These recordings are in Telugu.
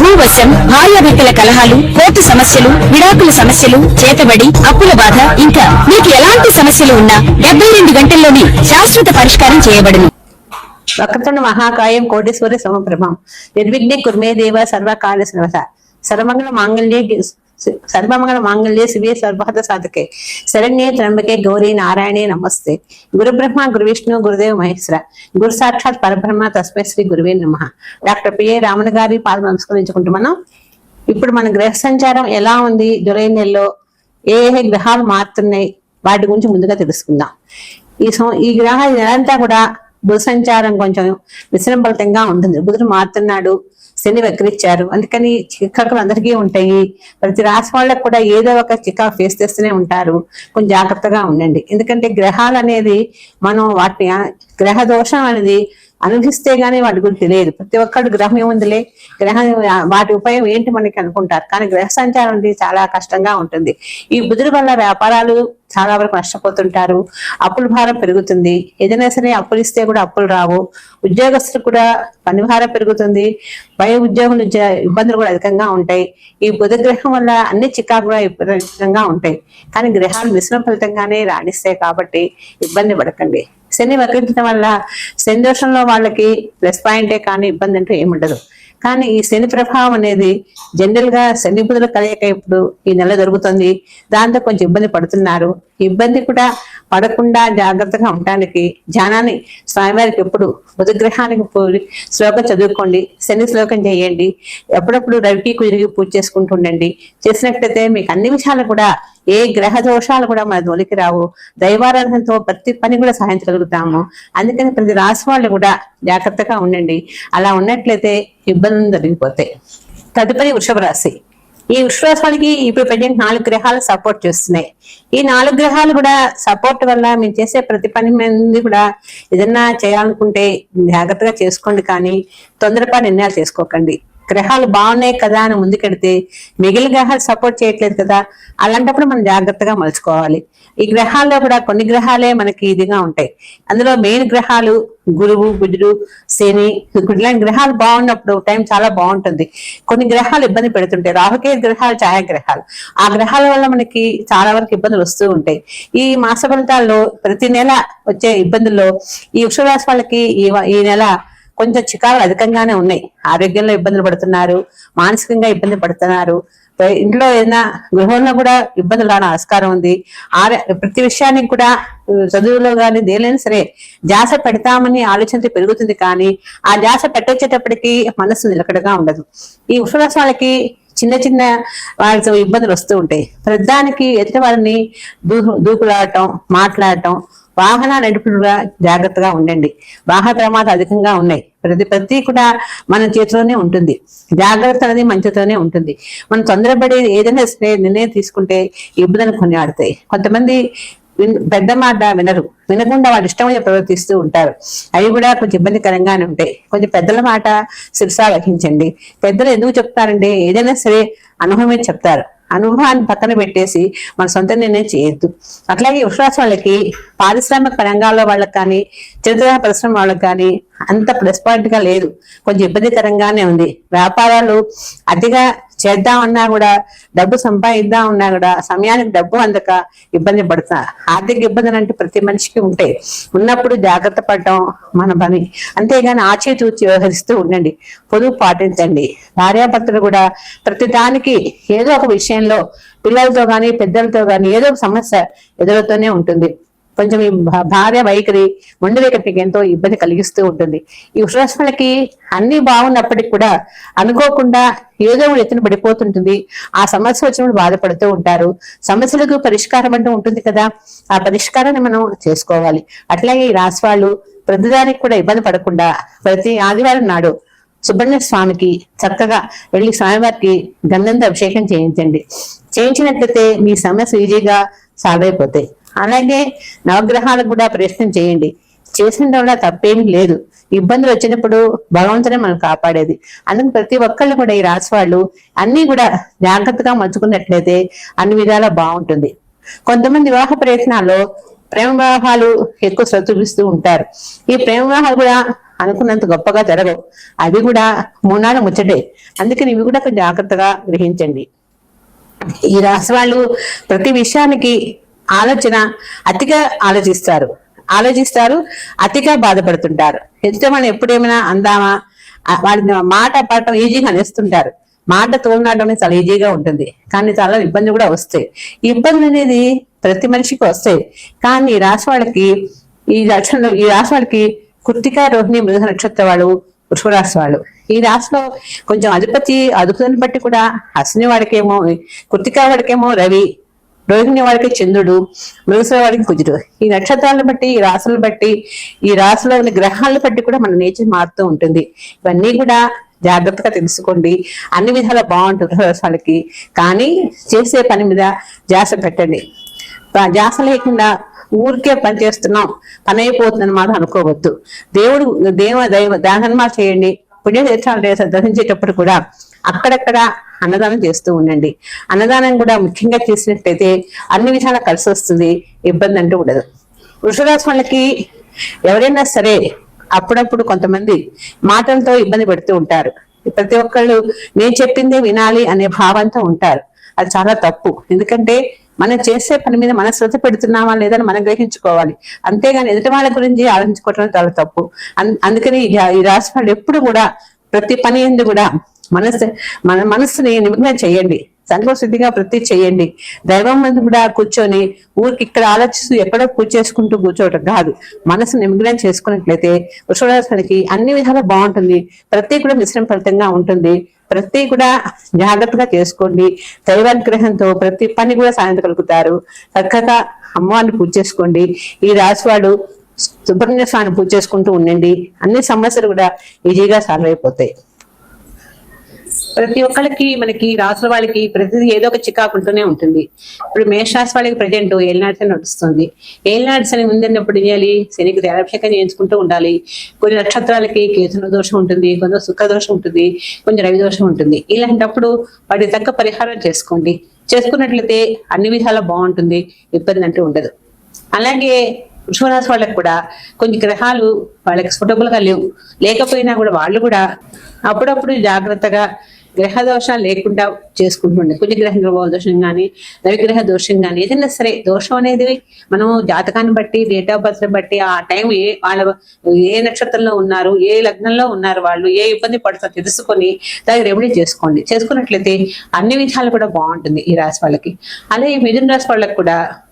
భూవశం భార్యాభర్తల కలహాలు కోర్టు సమస్యలు విడాకుల సమస్యలు చేతబడి అప్పుల బాధ ఇంకా మీకు ఎలాంటి సమస్యలు ఉన్నా డెబ్బై రెండు గంటల్లోనే శాశ్వత పరిష్కారం చేయబడును. వక్రతుండ మహాకాయం కోటేశ్వరి సమప్రభం. నిర్విఘ్నే కుర్మే దేవ సర్వకాల సర్వత సర్వమంగళ మాంగళ్య సర్వమంగళ మాంగళ్యే శివే సర్వహత సాధకే. శరణ్యే త్రంబకే గౌరీ నారాయణే నమస్తే. గురు బ్రహ్మ గురు విష్ణు గురుదేవ్ మహేశ్వర. గురు సాక్షాత్ పరబ్రహ్మ తస్మై శ్రీ గురువే నమ. డాక్టర్ పిఏ రామణ గారి పాదం నమస్కరించుకుంటూ మనం ఇప్పుడు మన గ్రహ సంచారం ఎలా ఉంది? జులై నెలలో ఏ ఏ గ్రహాలు మారుతున్నాయి? వాటి గురించి ముందుగా తెలుసుకుందాం. ఈ సం- ఈ గ్రహ నెలంతా కూడా బుధ సంచారం కొంచెం విశ్రంభలితంగా ఉంటుంది. బుధుడు మారుతున్నాడు శని వక్రించారు అందుకని చికాకులు అందరికీ ఉంటాయి. ప్రతి రాశి వాళ్ళకు కూడా ఏదో ఒక చికాకు ఫేస్ చేస్తూనే ఉంటారు. కొంచెం జాగ్రత్తగా ఉండండి. ఎందుకంటే గ్రహాలు అనేది మనం వాటిని గ్రహ దోషం అనేది అనుభవిస్తే గానీ వాటి గురించి తెలియదు. ప్రతి ఒక్కడు గ్రహం ఏముందిలే? గ్రహం వాటి ఉపయోగం ఏంటి మనకి అనుకుంటారు. కానీ గ్రహ సంచారం అనేది చాలా కష్టంగా ఉంటుంది. ఈ బుధుడు వల్ల వ్యాపారాలు చాలా వరకు నష్టపోతుంటారు. అప్పుల భారం పెరుగుతుంది. ఏదైనా సరే అప్పులు ఇస్తే కూడా అప్పులు రావు. ఉద్యోగస్తులు కూడా పని భారం పెరుగుతుంది. భయ ఉద్యోగులు ఇబ్బందులు కూడా అధికంగా ఉంటాయి. ఈ బుధ గ్రహం వల్ల అన్ని చికాకు కూడా విపరీతంగా ఉంటాయి. కానీ గ్రహాలు మిశ్రమ ఫలితంగానే రాణిస్తాయి కాబట్టి ఇబ్బంది పడకండి. శని వక్రించడం వల్ల శని దోషంలో వాళ్ళకి ప్లస్ పాయింటే కానీ ఇబ్బంది అంటూ ఏముండదు. కానీ ఈ శని ప్రభావం అనేది జనరల్గా శని బుధుల కలయిక ఇప్పుడు ఈ నెల జరుగుతుంది. దాంతో కొంచెం ఇబ్బంది పడుతున్నారు. ఇబ్బంది కూడా పడకుండా జాగ్రత్తగా ఉండటానికి ధ్యానాన్ని స్వామివారికి ఎప్పుడు బుధగ్రహానికి పోయి శ్లోకం చదువుకోండి శని శ్లోకం చేయండి ఎప్పుడప్పుడు రవికి కుదిరిగి పూజ చేసుకుంటూ ఉండండి. చేసినట్లయితే మీకు అన్ని విషయాలు కూడా ఏ గ్రహ దోషాలు కూడా మన దొలికి రావు. దైవారాధనతో ప్రతి పని కూడా సాధించగలుగుతాము. అందుకని ప్రతి రాశి వాళ్ళు కూడా జాగ్రత్తగా ఉండండి. అలా ఉన్నట్లయితే ఇబ్బందులు జరిగిపోతాయి తదుపరి వృషభ రాశి. ఈ విశ్వాసానికి ఇప్పుడు ప్రజెంట్ నాలుగు గ్రహాలు సపోర్ట్ చేస్తున్నాయి. ఈ నాలుగు గ్రహాలు కూడా సపోర్ట్ వల్ల మీరు చేసే ప్రతి పని మీద కూడా ఏదన్నా చేయాలనుకుంటే జాగ్రత్తగా చేసుకోండి కానీ తొందరపాటు నిర్ణయాలు చేసుకోకండి. గ్రహాలు బాగున్నాయి కదా అని ముందుకెడితే మిగిలిన గ్రహాలు సపోర్ట్ చేయట్లేదు కదా అలాంటప్పుడు మనం జాగ్రత్తగా మలుచుకోవాలి. ఈ గ్రహాల్లో కూడా కొన్ని గ్రహాలే మనకి ఇదిగా ఉంటాయి. అందులో మెయిన్ గ్రహాలు గురువు బుధుడు శని ఇలాంటి గ్రహాలు బాగున్నప్పుడు టైం చాలా బాగుంటుంది. కొన్ని గ్రహాలు ఇబ్బంది పెడుతుంటాయి. రాహుకే గ్రహాలు ఛాయాగ్రహాలు. ఆ గ్రహాల వల్ల మనకి చాలా వరకు ఇబ్బందులు వస్తూ ఉంటాయి. ఈ మాస ఫలితాల్లో ప్రతి నెల వచ్చే ఇబ్బందుల్లో ఈ వృక్షరాశి వాళ్ళకి ఈ వ- ఈ నెల కొంచెం చికాకులు అధికంగానే ఉన్నాయి. ఆరోగ్యంలో ఇబ్బందులు పడుతున్నారు మానసికంగా ఇబ్బంది పడుతున్నారు. ఇంట్లో ఏదైనా గృహంలో కూడా ఇబ్బందులు రాని ఆస్కారం ఉంది. ప్రతి విషయానికి కూడా చదువులో కానీ దేనైనా సరే ధ్యాస పెడతామని ఆలోచన పెరుగుతుంది కానీ ఆ జాస పెట్టొచ్చేటప్పటికి మనసు నిలకడగా ఉండదు. ఈ ఉపవాస వాళ్ళకి చిన్న చిన్న వాళ్ళతో ఇబ్బందులు వస్తూ ఉంటాయి. ప్రధానికి ఎదుటి వారిని దూ దూకులాడటం మాట్లాడటం వాహన నడుపుడుగా జాగ్రత్తగా ఉండండి. వాహన ప్రమాదాలు అధికంగా ఉన్నాయి. ప్రతి ప్రతి కూడా మన చేతిలోనే ఉంటుంది. జాగ్రత్త అనేది మంచితోనే ఉంటుంది. మనం తొందరపడి ఏదైనా సరే నిర్ణయం తీసుకుంటే ఇబ్బందులు కొన్ని ఆడతాయి. కొంతమంది పెద్ద మాట వినరు. వినకుండా వాళ్ళు ఇష్టమైన ప్రవర్తిస్తూ ఉంటారు. అవి కూడా కొంచెం ఇబ్బందికరంగానే ఉంటాయి. కొంచెం పెద్దల మాట శిరసా వహించండి. పెద్దలు ఎందుకు చెప్తారంటే ఏదైనా సరే అనుభవమే చెప్తారు. అనుభవాన్ని పక్కన పెట్టేసి మన సొంత నిర్ణయం చేయొద్దు. అట్లాగే విశ్వాస వాళ్ళకి పారిశ్రామిక రంగాల్లో వాళ్ళకి కానీ చిరుతర పరిశ్రమ వాళ్ళకి కానీ అంత ప్లస్ లేదు. కొంచెం ఇబ్బందికరంగానే ఉంది. వ్యాపారాలు అతిగా చేద్దామన్నా కూడా డబ్బు సంపాదిద్దాం ఉన్నా కూడా సమయానికి డబ్బు అందక ఇబ్బంది పడుతున్నా ఆర్థిక ఇబ్బందులు అంటే ప్రతి మనిషికి ఉంటాయి ఉన్నప్పుడు జాగ్రత్త పడటం మన పని. అంతేగాని ఆచితూచి వ్యవహరిస్తూ ఉండండి. పొదుపు పాటించండి. భార్యాభర్తలు కూడా ప్రతి దానికి ఏదో ఒక విషయంలో పిల్లలతో కానీ పెద్దలతో కానీ ఏదో ఒక సమస్య ఎదురుతూనే ఉంటుంది. కొంచెం ఈ భార్య వైఖరి మొండి వైఖరికి ఎంతో ఇబ్బంది కలిగిస్తూ ఉంటుంది. ఈ వృషభలకి అన్ని బాగున్నప్పటికి కూడా అనుకోకుండా ఏదో ఎత్తున పడిపోతుంటుంది. ఆ సమస్య వచ్చినప్పుడు బాధపడుతూ ఉంటారు. సమస్యలకు పరిష్కారం అంటూ ఉంటుంది కదా. ఆ పరిష్కారాన్ని మనం చేసుకోవాలి. అట్లాగే ఈ రాశి వాళ్ళు ప్రతిదానికి కూడా ఇబ్బంది పడకుండా ప్రతి ఆదివారం నాడు సుబ్రహ్మణ్య స్వామికి చక్కగా వెళ్ళి స్వామివారికి గంధంతో అభిషేకం చేయించండి. చేయించినట్లయితే మీ సమస్య ఈజీగా సాల్వ్ అయిపోతాయి. అలాగే నవగ్రహాలకు కూడా ప్రయత్నం చేయండి. చేసిన వల్ల తప్పేమీ లేదు. ఇబ్బందులు వచ్చినప్పుడు భగవంతుడే మనం కాపాడేది. అందుకు ప్రతి ఒక్కళ్ళు కూడా ఈ రాసి వాళ్ళు అన్ని కూడా జాగ్రత్తగా మంచుకున్నట్లయితే అన్ని విధాలా బాగుంటుంది. కొంతమంది వివాహ ప్రయత్నాల్లో ప్రేమ వివాహాలు ఎక్కువ శ్రద్ధ చూపిస్తూ ఉంటారు. ఈ ప్రేమ వివాహాలు కూడా అనుకున్నంత గొప్పగా జరగవు. అవి కూడా మూనాడు ముచ్చటే. అందుకని ఇవి కూడా కొంచెం జాగ్రత్తగా గ్రహించండి. ఈ రాశి వాళ్ళు ప్రతి విషయానికి ఆలోచన అతిగా ఆలోచిస్తారు. ఆలోచిస్తారు అతిగా బాధపడుతుంటారు. ఎదుట మనం ఎప్పుడేమైనా అందామా? ఆ వాడిని మాట పడటం ఈజీగా అనేస్తుంటారు. మాట తోలనాడడం అనేది చాలా ఈజీగా ఉంటుంది. కానీ చాలా ఇబ్బంది కూడా వస్తాయి. ఇబ్బంది అనేది ప్రతి మనిషికి వస్తాయి. కానీ ఈ రాశి వాళ్ళకి ఈ రాష్ట్రంలో ఈ రాశి వాళ్ళకి కృతిక రోహిణి మృగ నక్షత్ర వాళ్ళు వృషభరాశి వాళ్ళు. ఈ రాశిలో కొంచెం అధిపతి అదుపుని బట్టి కూడా అశ్విని వాడికేమో కృతిక వాడికేమో రవి రోహిణి వాడికి చంద్రుడు మృగశిర వాడికి కుజుడు. ఈ నక్షత్రాలను బట్టి ఈ రాశులను బట్టి ఈ రాసులో ఉన్న గ్రహాలను బట్టి కూడా మన నేచర్ మారుతూ ఉంటుంది. ఇవన్నీ కూడా జాగ్రత్తగా తెలుసుకోండి. అన్ని విధాలా బాగుంటుంది వృషభరాశి వాళ్ళకి కానీ చేసే పని మీద జాస పెట్టండి. జాస లేకుండా ఊరికే పని చేస్తున్నాం. పని అయిపోతుందని మాట అనుకోవద్దు. దేవుడు దేవ దైవ దానమా చేయండి. పుణ్యక్షేత్రాలు దర్శించేటప్పుడు కూడా అక్కడక్కడ అన్నదానం చేస్తూ ఉండండి. అన్నదానం కూడా ముఖ్యంగా చేసినట్లయితే అన్ని విధాలా కలిసి వస్తుంది ఇబ్బంది అంటూ ఉండదు. వృషరాశి వాళ్ళకి ఎవరైనా సరే అప్పుడప్పుడు కొంతమంది మాటలతో ఇబ్బంది పెడుతూ ఉంటారు. ప్రతి ఒక్కళ్ళు నేను చెప్పిందే వినాలి అనే భావంతో ఉంటారు. అది చాలా తప్పు. ఎందుకంటే మనం చేసే పని మీద మన శ్రద్ధ పెడుతున్నామా లేదని మనం గ్రహించుకోవాలి. అంతేగాని ఎదుటి వాళ్ళ గురించి ఆలోచించుకోవటం చాలా తప్పు. అందుకని ఈ ఈ రాశి వాళ్ళు ఎప్పుడు కూడా ప్రతి పని ఎందు కూడా మనసు మన మనస్సుని నిమగ్నం చేయండి. సంతోషిద్ధిగా ప్రతి చేయండి. దైవం మంది కూడా కూర్చొని ఊరికి ఇక్కడ ఆలోచిస్తూ ఎక్కడో పూజ చేసుకుంటూ కూర్చోవటం కాదు. మనసు నిమగ్నం చేసుకున్నట్లయితే వృషభరాశికి అన్ని విధాలా బాగుంటుంది. ప్రతి కూడా మిశ్రమ ఫలితంగా ఉంటుంది. ప్రతి కూడా జాగ్రత్తగా చేసుకోండి. దైవానుగ్రహంతో ప్రతి పని కూడా సాధించగలుగుతారు. చక్కగా అమ్మవారిని పూజ చేసుకోండి. ఈ రాశివాడు సుబ్రహ్మణ్య స్వామిని పూజ చేసుకుంటూ ఉండండి. అన్ని సమస్యలు కూడా ఈజీగా సాల్వ్ అయిపోతాయి. ప్రతి ఒక్కరికి మనకి రాసుల వాళ్ళకి ప్రతిదీ ఏదో ఒక చికాకు ఉంటూనే ఉంటుంది. ఇప్పుడు మేషరాశి వాళ్ళకి ప్రజెంట్ ఏలినాడ్స్ అని నడుస్తుంది. ఏలినాడ్స్ అని ఉందన్నప్పుడు ఏం చేయాలి శనికి తేడాభిషేకం చేయించుకుంటూ ఉండాలి. కొన్ని నక్షత్రాలకి కేతున దోషం ఉంటుంది కొంచెం సుఖ దోషం ఉంటుంది కొంచెం రవి దోషం ఉంటుంది. ఇలాంటప్పుడు వాటి తగ్గ పరిహారం చేసుకోండి. చేసుకున్నట్లయితే అన్ని విధాలా బాగుంటుంది ఇబ్బంది అంటూ ఉండదు. అలాగే వృషభరాశి వాళ్ళకి కూడా కొన్ని గ్రహాలు వాళ్ళకి suitable గా లేవు. లేకపోయినా కూడా వాళ్ళు కూడా అప్పుడప్పుడు జాగ్రత్తగా గ్రహ దోషాలు లేకుండా చేసుకుంటుండే. కుజగ్రహ దోషం కానీ రవిగ్రహ దోషం కానీ ఏదైనా సరే దోషం అనేది మనం జాతకాన్ని బట్టి డేట్ ఆఫ్ బర్త్ బట్టి ఆ టైం ఏ వాళ్ళ ఏ నక్షత్రంలో ఉన్నారు ఏ లగ్నంలో ఉన్నారు వాళ్ళు ఏ ఇబ్బంది పడుతుందో తెలుసుకొని దానికి రెమెడీ చేసుకోండి. చేసుకున్నట్లయితే అన్ని విధాలు కూడా బాగుంటుంది ఈ రాశి వాళ్ళకి. అలాగే మిథున రాశి వాళ్ళకి కూడా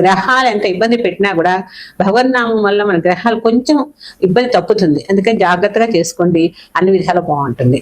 గ్రహాలు ఎంత ఇబ్బంది పెట్టినా కూడా భగవన్నామం వల్ల మన గ్రహాలు కొంచెం ఇబ్బంది తప్పుతుంది. అందుకని జాగ్రత్తగా చేసుకోండి. అన్ని విధాలు బాగుంటుంది.